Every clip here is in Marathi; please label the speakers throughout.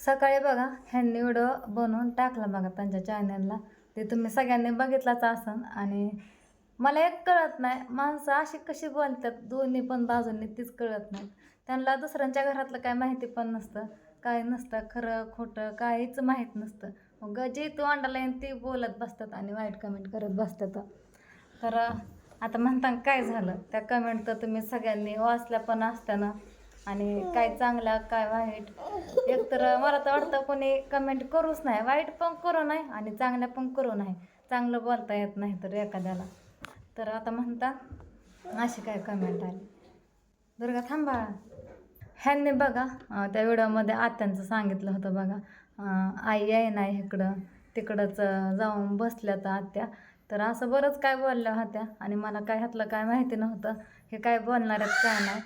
Speaker 1: सकाळी बघा ह्यांनी व्हिडिओ बनवून टाकला बघा त्यांच्या चॅनलला ते तुम्ही सगळ्यांनी बघितलाच असन आणि मला एक कळत नाही माणसं अशी कशी बोलतात दोन्ही पण बाजूंनी तीच कळत नाही. त्यांना दुसऱ्यांच्या घरातलं काय माहिती पण नसतं काय नसतं खरं खोटं काहीच माहीत नसतं. मग जे तू अंडाला येईन ते बोलत बसतात आणि वाईट कमेंट करत बसतात. तर आता म्हणता काय झालं? त्या कमेंट तर तुम्ही सगळ्यांनी वाचल्या पण असताना आणि काय चांगला काय वाईट. एक तर मला तर वाटतं कोणी कमेंट करूच नाही. वाईट पण करू नाही आणि चांगल्या पण करू नाही चांगलं बोलता येत नाही तर एखाद्याला. तर आता म्हणता अशी काय कमेंट आली. दुर्गा थांबा. ह्यांनी बघा त्या व्हिडिओमध्ये आत्यांचं सांगितलं होतं बघा. आई आहे नाही इकडं तिकडंच जाऊन बसल्या तर आत्या. तर असं बरंच काय बोलल्या होत्या आणि मला काय ह्यातलं काय माहिती नव्हतं. हे काय बोलणार आहेत काय नाही.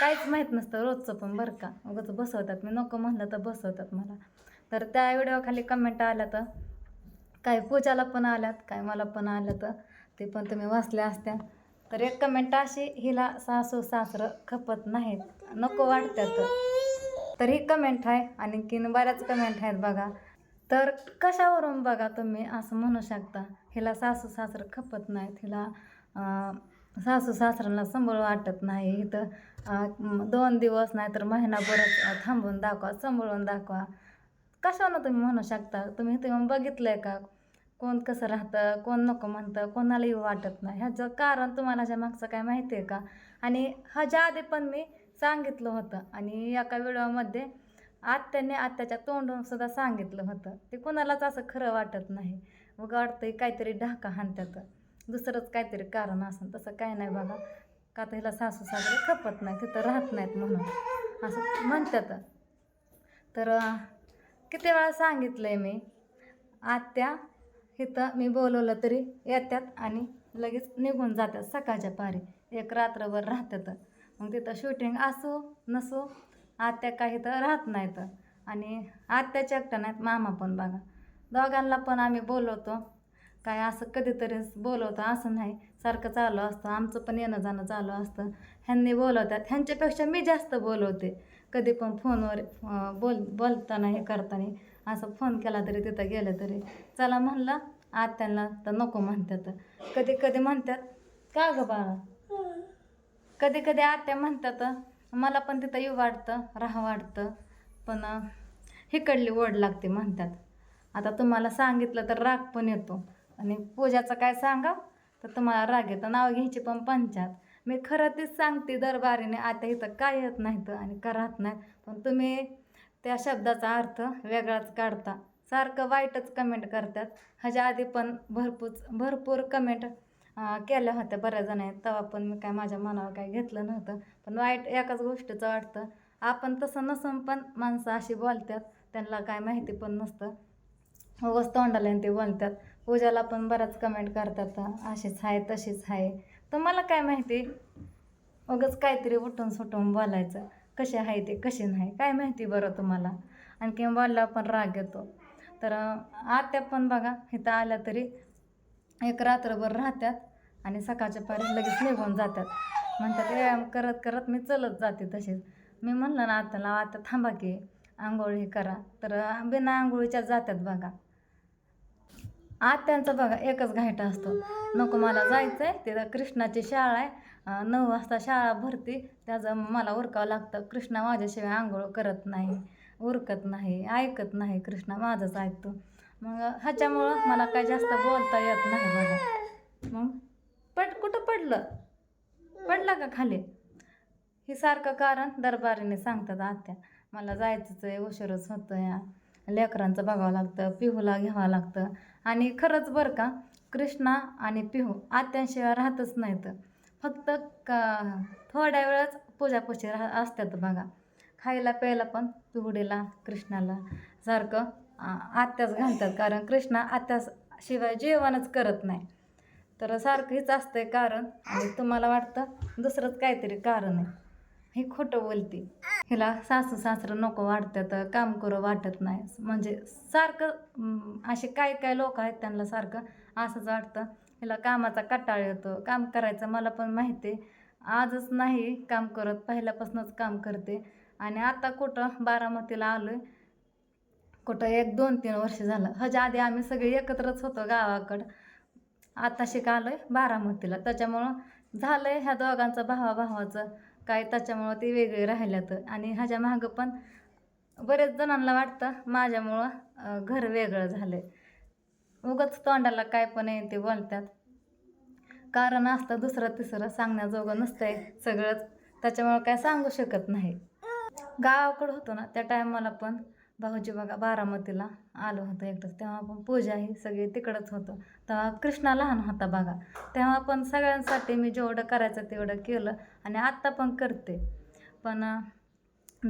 Speaker 1: काहीच माहीत नसतं रोजचं पण बरं का. उगाच बसवतात. मी नको म्हणलं तर बसवतात मला. तर त्या व्हिडिओखाली कमेंट आल्या तर काय पूजाला पण आल्यात काय मला पण आलं तर ते पण तुम्ही वाचल्या असत्या. तर एक कमेंट अशी हिला सासू सासरं खपत नाहीत. नको वाटत्यात. तर ही कमेंट आहे आणखीन बऱ्याच कमेंट आहेत बघा. तर कशावरून बघा तुम्ही असं म्हणू शकता? हिला सासू सासरं खपत नाहीत. हिला सासू सासऱ्यांना सांभाळ वाटत नाही. इथं दोन दिवस नाही तर महिनाभरच थांबून दाखवा सांभाळून दाखवा. कशानं तुम्ही म्हणू शकता? तुम्ही तुम्ही येऊन बघितलं आहे का? कोण कसं राहतं कोण नको म्हणतं कोणालाही वाटत नाही. ह्याचं कारण तुम्हाला ह्याच्या मागचं काय माहिती आहे का? आणि ह्याच्या आधी पण मी सांगितलं होतं आणि एका व्हिडिओमध्ये आत्याने आत्याच्या तोंडून सुद्धा सांगितलं होतं. ते कोणालाच असं खरं वाटत नाही. मग वाटतंय काहीतरी ढाका हाणत्यात. दुसरंच काहीतरी कारण असं तसं काय नाही बघा. का तर हिला सासू सासरे खपत नाही तिथं राहत नाहीत म्हणून. असं म्हणतात. तर किती वेळा सांगितलं आहे मी आत्या इथं मी बोलवलं तरी येतात आणि लगेच निघून जातात सकाळच्या पारी. एक रात्रभर राहतात. मग तिथं शूटिंग असो नसो आत्या काही तर राहत नाहीत. आणि आत्याच्या एकट्या नाहीत मामा पण बघा. दोघांना पण आम्ही बोलवतो. काय असं कधीतरीच बोलवतो असं नाही. सारखं चालू असतं आमचं पण येणं जाणं चालू असतं. ह्यांनी बोलवतात. ह्यांच्यापेक्षा मी जास्त बोलवते. कधी पण फोनवर बोल बोलताना हे करताना असं फोन केला तरी तिथं गेलं तरी. चला म्हणलं आत्यांना तर नको म्हणतात. कधी कधी म्हणतात का गं बाळा? कधी कधी आत्या म्हणतात मला पण तिथं येऊ वाटतं राहा वाटतं पण हिकडली ओढ लागते म्हणतात. आता तुम्हाला सांगितलं तर राग पण येतो. आणि पूजाचं काय सांगा तर तुम्हाला रागेचं नाव घ्यायची पण पंचात. मी खरं तीच सांगते दरबारीने आता इथं काय येत नाहीत आणि का राहत नाहीत पण तुम्ही त्या शब्दाचा अर्थ वेगळाच काढता. सारखं वाईटच कमेंट करतात. ह्याच्या आधी पण भरपूर भरपूर कमेंट केल्या होत्या बऱ्याच जणांनी. तेव्हा पण मी काय माझ्या मनावर काय घेतलं नव्हतं. पण वाईट एकाच गोष्टीचं वाटतं. आपण तसं नसून पण माणसं अशी बोलतात. त्यांना काय माहिती पण नसतं. उगाच तोंडाला आणि ते बोलतात. पूजाला पण बराच कमेंट करतात अशीच आहे तशीच आहे. तर मला काय माहिती उगच काहीतरी उठून सुटून बोलायचं कसे आहे ते कसे नाही काय माहिती बरं तुम्हाला. आणखी बोलला पण राग येतो. तर आत्या पण बघा इथं आल्या तरी एक रात्रभर राहतात आणि सकाळच्या पारी लगेच निघून जातात म्हणतात व्यायाम करत करत मी चलत जाते तसेच मी म्हणलं ना आत्याला आता थांबा की आंघोळ हे करा. तर बिना आंघोळीच्या जातात बघा. आत्यांचं बघा एकच घायटा असतो. नको मला जायचं आहे तिथं कृष्णाची शाळा आहे. नऊ वाजता शाळा भरती त्याचं मला उरकावं लागतं. कृष्णा माझ्याशिवाय आंघोळ करत नाही उरकत नाही ऐकत नाही. कृष्णा माझंच ऐकतो. मग ह्याच्यामुळं मला काय जास्त बोलता येत नाही बघा. मग? पट कुठं पडलं? पडलं का खाली? हे सारखं कारण दरबारीने सांगतात आत्या. मला जायचंच आहे उशीरच होतं या लेकरांचं बघावं लागतं पिहूला घ्यावं लागतं. आणि खरंच बरं का कृष्णा आणि पिहू आत्यांशिवाय राहतच नाहीत. फक्त का थोड्या वेळच पूजापूजी राह असतात बघा. खायला प्यायला पण पिहुडीला कृष्णाला सारखं आत्याच घालतात. कारण कृष्णा आत्याशिवाय जेवणच करत नाही. तर सारखं हेच असतंय कारण आणि तुम्हाला वाटतं दुसरंच काहीतरी कारण आहे. ही खोटं बोलती. हिला सासू सासरं नको वाटतात काम करू वाटत नाही. म्हणजे सारखं असे काय काय लोक आहेत त्यांना सारखं असंच वाटतं. हिला कामाचा कटाळ येतो. काम करायचं मला पण माहिती आहे. आजच नाही काम करत पहिल्यापासूनच काम करते. आणि आता कुठं बारामतीला आलो आहे कुठं एक दोन तीन वर्ष झालं. ह्याच्या आधी आम्ही सगळे एकत्रच होतो गावाकडं. आता शिकालोय बारामतीला. त्याच्यामुळं झालंय ह्या दोघांचं भावा भावाचं काय त्याच्यामुळं ते वेगळे राहिल्यात. आणि ह्याच्या मागं पण बरेच जणांना वाटतं माझ्यामुळं घर वेगळं झालंय. उगाच तोंडाला काय पण आहे ते बोलतात. कारण असतं दुसरं तिसरं सांगण्याजोगं नसतंय सगळंच. त्याच्यामुळं काय सांगू शकत नाही. गावाकडं होतो ना त्या टायमाला पण भाऊजी बघा बारामतीला आलो होतो एकटंच. तेव्हा पण पूजा ही सगळी तिकडंच होतं. तेव्हा कृष्णा लहान होता बघा. तेव्हा पण सगळ्यांसाठी मी जेवढं करायचं तेवढं केलं आणि आत्ता पण करते. पण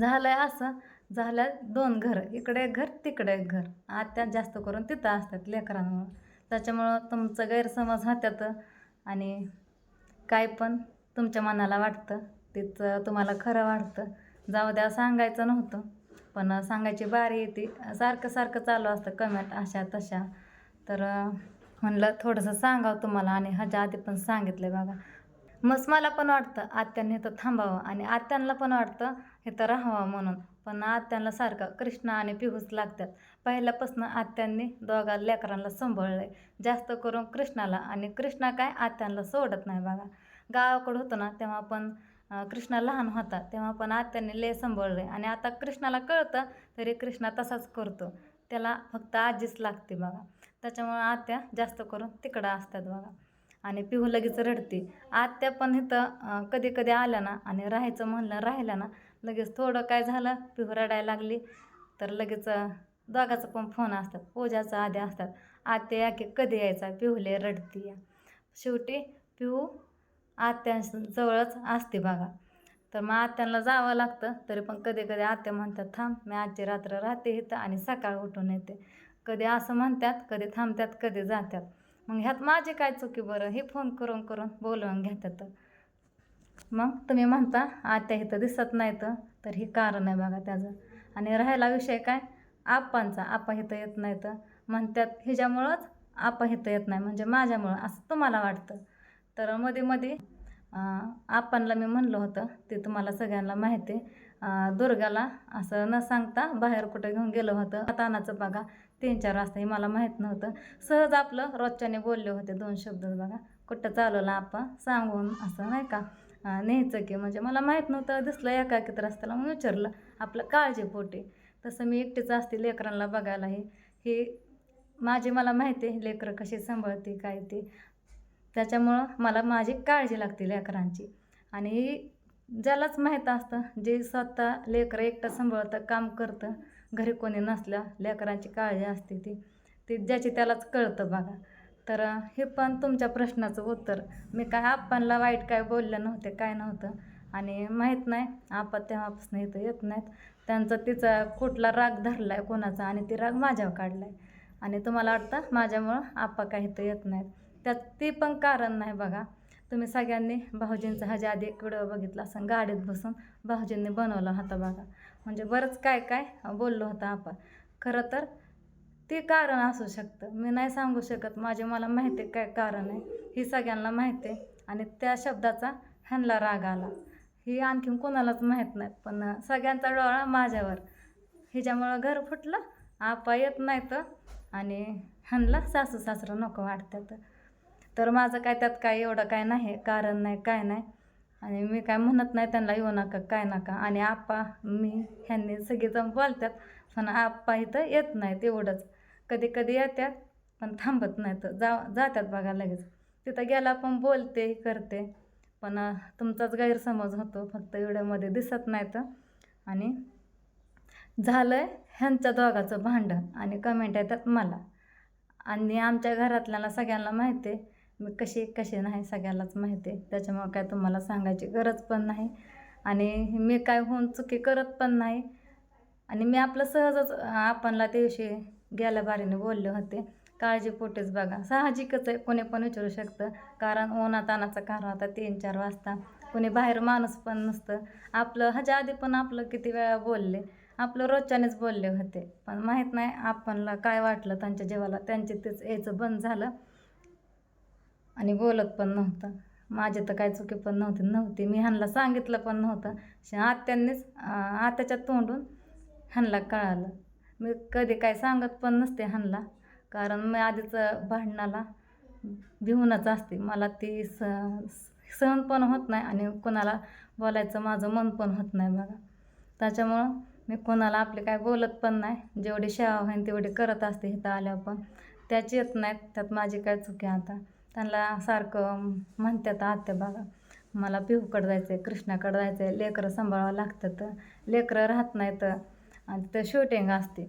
Speaker 1: झालं आहे असं झालं दोन घर. इकडे एक घर तिकडे एक घर. आत्या जास्त करून तिथं असतात लेकरांमुळं. त्याच्यामुळं तुमचं गैरसमज होत्यात आणि काय पण तुमच्या मनाला वाटतं तिथं तुम्हाला खरं वाटतं. जाऊ द्या सांगायचं नव्हतं. पण सांगायची बारी येते सारखं सारखं चालू असतं कमेंट अशा तशा. तर म्हणलं थोडंसं सांगावं तुम्हाला आणि ह्याच्या आधी पण सांगितलं बघा. मस्त मला पण वाटतं आत्यांनी इथं थांबावं आणि आत्यांना पण वाटतं इथं राहावं म्हणून. पण आत्यांना सारखं कृष्णा आणि पिहूच लागतात. पहिल्यापासून आत्यांनी दोघा लेकरांना सांभाळलं आहे जास्त करून कृष्णाला आणि कृष्णा काय आत्यांना सोडत नाही बघा. गावाकडं होतं ना तेव्हा पण कृष्णा लहान होता तेव्हा पण आत्याने लय सांभाळलं. आणि आता कृष्णाला कळतं तरी कृष्णा तसाच करतो. त्याला फक्त आजीच लागते बघा. त्याच्यामुळं आत्या जास्त करून तिकडं असतात बघा. आणि पिहू लगेच रडते. आत्या पण इथं कधी कधी आल्या ना आणि राहायचं म्हणलं राहिलं ना लगेच थोडं काय झालं पिहू रडायला लागली. तर लगेच दोघाचं पण फोन असतात पूजाचं आधी असतात. आत्या या की कधी यायचा पिहूले रडती या. शेवटी पिहू आत्यांजवळच असते बघा. तर मग आत्यांना जावं लागतं तरी पण कधी कधी आत्या म्हणतात थांब मी आजची रात्र राहते इथं आणि सकाळ उठून येते. कधी असं म्हणतात कधी थांबतात कधी जातात. मग ह्यात माझी काय चुकी बरं? हे फोन करून करून बोलवून घेतात. मग तुम्ही म्हणता आत्या इथं दिसत नाही तर हे कारण आहे बघा त्याचं. आणि राहायला विषय काय? आप्पांचा आप्पा इथं येत नाही तर म्हणतात ह्याच्यामुळंच आप्पा इथं येत नाही म्हणजे माझ्यामुळं. असं तुम्हाला वाटतं. तर मध्ये मध्ये आपणला मी म्हणलं होतं ते तुम्हाला सगळ्यांना माहिती आहे. दुर्गाला असं न सांगता बाहेर कुठं घेऊन गेलं होतं. तानाचं बघा तीन चार वाजता हे मला माहीत नव्हतं. सहज आपलं रोजच्याने बोलले होते दोन शब्द बघा. कुठं चालवलं आप्पा सांगून असं नाही का? न्यायचं की म्हणजे मला माहीत नव्हतं. दिसलं एकाकित रस्त्याला मग विचारलं आपलं काळजीपोटी तसं मी एकटीच असते लेकरांना बघायला हे. हे माझी मला माहिती आहे लेकरं कशी सांभाळते काय ते. त्याच्यामुळं मला माझी काळजी लागते लेकरांची. आणि ज्यालाच माहीत असतं जे स्वतः लेकरं एकटं सांभाळतं काम करतं घरी कोणी नसल्या लेकरांची काळजी असते ती. ती ज्याची त्यालाच कळतं बघा. तर हे पण तुमच्या प्रश्नाचं उत्तर. मी काय आपणला वाईट काय बोललं नव्हते काय नव्हतं. आणि माहीत नाही आपा तेव्हापासून इथं येत नाहीत. त्यांचा तिचा कुठला राग धरला आहे कोणाचा आणि ती राग माझ्यावर काढला आहे आणि तुम्हाला वाटतं माझ्यामुळं आप्पा काय इथं येत नाहीत. त्यात ते पण कारण नाही बघा. तुम्ही सगळ्यांनी भाऊजींचा ह्याच्या आधी एक व्हिडिओ बघितला असं गाडीत बसून भाऊजींनी बनवला होता बघा. म्हणजे बरंच काय काय बोललो होतं आपण. खरं तर ते कारण असू शकतं. मी नाही सांगू शकत माझे मला माहिती आहे काय कारण आहे. ही सगळ्यांना माहिती आहे. आणि त्या शब्दाचा ह्यांना राग आला. ही आणखीन कोणालाच माहीत नाही. पण सगळ्यांचा डोळा माझ्यावर. हिच्यामुळं घर फुटलं आपा येत नाही तर आणि ह्यांना सासू सासरं नको वाटतात. तर माझं काय त्यात काय एवढं काय नाही कारण नाही काय नाही. आणि मी काय म्हणत नाही त्यांना येऊ नका काय नका. आणि आप्पा मी ह्यांनी सगळेजण बोलतात पण आप्पा इथं येत नाहीत तेवढंच कधी कधी येतात पण थांबत नाही तर जा जातात बघा लगेच. तिथं गेला पण बोलते करते. पण तुमचाच गैरसमज होतो फक्त एवढ्यामध्ये दिसत नाही तर आणि झालं आहे ह्यांच्या दोघाचं भांडण आणि कमेंट येतात मला. आणि आमच्या घरातल्याला सगळ्यांना माहिती आहे मी कशी कशी नाही सगळ्यालाच माहिती आहे. त्याच्यामुळं काय तुम्हाला सांगायची गरज पण नाही. आणि मी काय होऊन चुकी करत पण नाही. आणि मी आपलं सहजच आपणला त्या दिवशी गेल्या बारीने बोलले होते. काळजीपोटेच बघा. साहजिकच आहे. कोणी पण विचारू शकतं. कारण उन्हातानाचा कार होता तीन चार वाजता. कोणी बाहेर माणूस पण नसतं. आपलं ह्याच्या आधी पण आपलं किती वेळा बोलले. आपलं रोजच्यानेच बोलले होते. पण माहीत नाही आपणला काय वाटलं त्यांच्या जेवाला. त्यांचे तेच यायचं बंद झालं. आणि बोलत पण नव्हतं. माझी तर काय चुकी पण नव्हती नव्हती. मी ह्यांना सांगितलं पण नव्हतं. श- आत्यांनीच आत्याच्या तोंडून ह्यांना कळालं. मी कधी काय सांगत पण नसते ह्यांना. कारण मी आधीच भांडणाला भिवूनच असते. मला ती स सहन पण होत नाही आणि कोणाला बोलायचं माझं मन पण होत नाही बघा. त्याच्यामुळं मी कोणाला आपले काय बोलत पण नाही. जेवढी सेवा होईन तेवढी करत असते इथं आल्यावर पण. त्याची येत नाहीत. त्यात माझी काय चुकी आता? त्यांना सारखं म्हणतात आत्या बघा मला पिहूकडं जायचं आहे कृष्णाकडं जायचं आहे लेकरं सांभाळावं लागतात लेकरं राहत नाहीत आणि तिथं शूटिंग असते.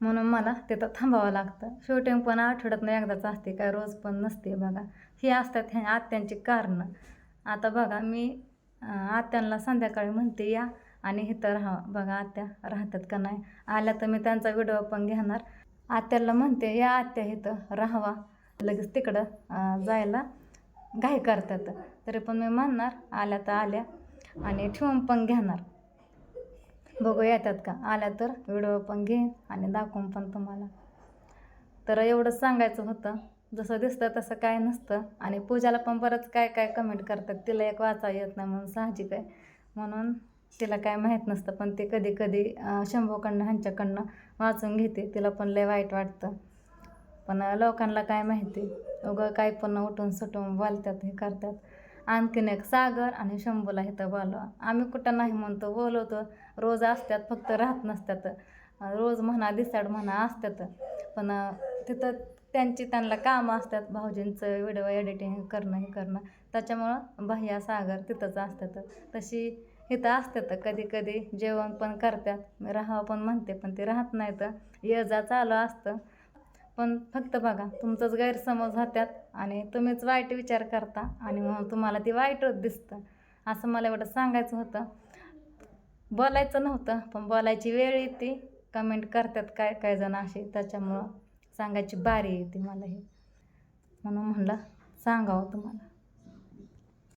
Speaker 1: म्हणून मला तिथं थांबावं लागतं. शूटिंग पण आठवड्यातनं एकदाच असते काय रोज पण नसते बघा. ही असतात ह्या आत्यांची कारणं. आता बघा मी आत्यांना संध्याकाळी म्हणते या आणि इथं राहा. बघा आत्या राहतात का नाही? आल्या तर मी त्यांचा व्हिडिओ पण घेणार. आत्याला म्हणते या आत्या इथं राहावा. लगेच तिकडं जायला घाई करतात. तरी पण मी म्हणणार आल्या तर आल्या आणि ठेवून पण घेणार. बघू येतात का? आल्या तर व्हिडिओ पण घेईन आणि दाखवून पण तुम्हाला. तर एवढंच सांगायचं होतं. जसं दिसतं तसं काय नसतं. आणि पूजाला पण बरंच काय काय कमेंट करतात. तिला एक वाचा येत नाही म्हणून साहजिक आहे. म्हणून तिला काय माहीत नसतं. पण ते कधी कधी शंभूकडनं ह्यांच्याकडनं वाचून घेते. तिला पण लय वाईट वाटतं. पण लोकांना काय माहिती? उगं काय पण उठून सुटून बोलतात हे करतात. आणखीन एक सागर आणि शंभूला इथं बोलवा. आम्ही कुठं नाही म्हणतो बोलवतो. रोज असतात फक्त राहत नसतात. रोज म्हणा दिसाड म्हणा असतात. पण तिथं त्यांची त्यांना कामं असतात. भाऊजींचं व्हिडिओ एडिटिंग करणं हे करणं. त्याच्यामुळं भैया सागर तिथंच असतात. तशी इथं असतात. कधी कधी जेवण पण करतात. राहावं पण म्हणते पण ते राहत नाहीत. ये जा चालू असतं. पण फक्त बघा तुमचाच गैरसमज होत्यात आणि तुम्हीच वाईट विचार करता आणि म्हणून तुम्हाला ती वाईटच दिसतं. असं मला एवढं सांगायचं होतं. बोलायचं नव्हतं पण बोलायची वेळ येते. कमेंट करतात काय काय जण असे त्याच्यामुळं सांगायची बारी येते मला हे. म्हणून म्हणलं सांगावं तुम्हाला.